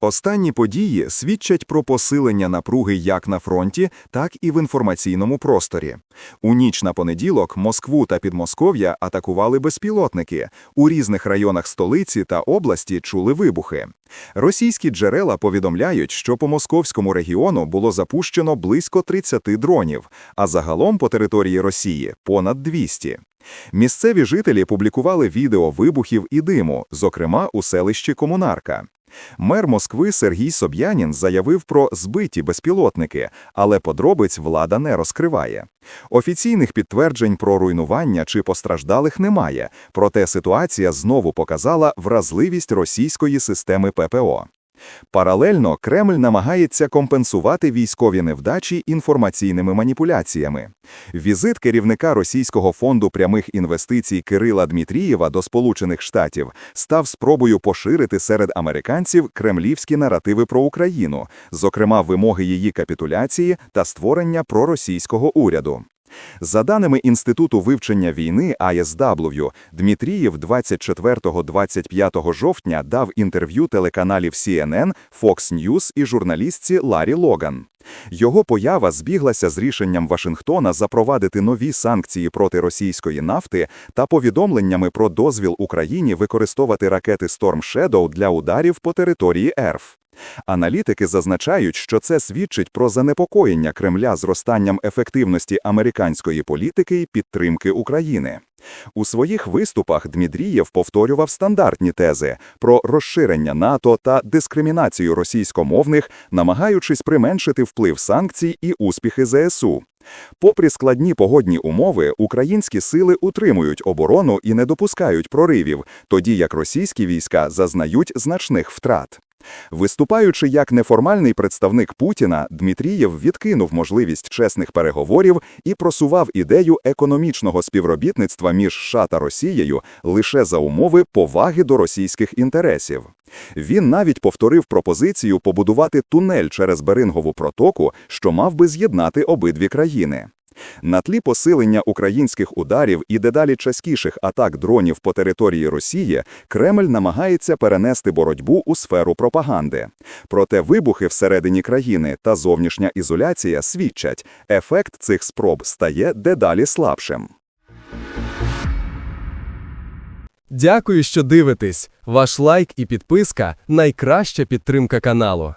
Останні події свідчать про посилення напруги як на фронті, так і в інформаційному просторі. У ніч на понеділок Москву та Підмосков'я атакували безпілотники. У різних районах столиці та області чули вибухи. Російські джерела повідомляють, що по московському регіону було запущено близько 30 дронів, а загалом по території Росії понад 200. Місцеві жителі публікували відео вибухів і диму, зокрема у селищі Комунарка. Мер Москви Сергій Соб'янін заявив про збиті безпілотники, але подробиць влада не розкриває. Офіційних підтверджень про руйнування чи постраждалих немає, проте ситуація знову показала вразливість російської системи ППО. Паралельно Кремль намагається компенсувати військові невдачі інформаційними маніпуляціями. Візит керівника Російського фонду прямих інвестицій Кирила Дмитрієва до Сполучених Штатів став спробою поширити серед американців кремлівські наративи про Україну, зокрема вимоги її капітуляції та створення проросійського уряду. За даними Інституту вивчення війни ISW, Дмитрієв 24-25 жовтня дав інтерв'ю телеканалів CNN, Fox News і журналістці Ларі Логан. Його поява збіглася з рішенням Вашингтона запровадити нові санкції проти російської нафти та повідомленнями про дозвіл Україні використовувати ракети Storm Shadow для ударів по території РФ. Аналітики зазначають, що це свідчить про занепокоєння Кремля зростанням ефективності американської політики і підтримки України. У своїх виступах Дмитрієв повторював стандартні тези про розширення НАТО та дискримінацію російськомовних, намагаючись применшити вплив санкцій і успіхи ЗСУ. Попри складні погодні умови, українські сили утримують оборону і не допускають проривів, тоді як російські війська зазнають значних втрат. Виступаючи як неформальний представник Путіна, Дмитрієв відкинув можливість чесних переговорів і просував ідею економічного співробітництва між США та Росією лише за умови поваги до російських інтересів. Він навіть повторив пропозицію побудувати тунель через Берингову протоку, що мав би з'єднати обидві країни. На тлі посилення українських ударів і дедалі частіших атак дронів по території Росії, Кремль намагається перенести боротьбу у сферу пропаганди. Проте вибухи всередині країни та зовнішня ізоляція свідчать, ефект цих спроб стає дедалі слабшим. Дякую, що дивитесь. Ваш лайк і підписка найкраща підтримка каналу.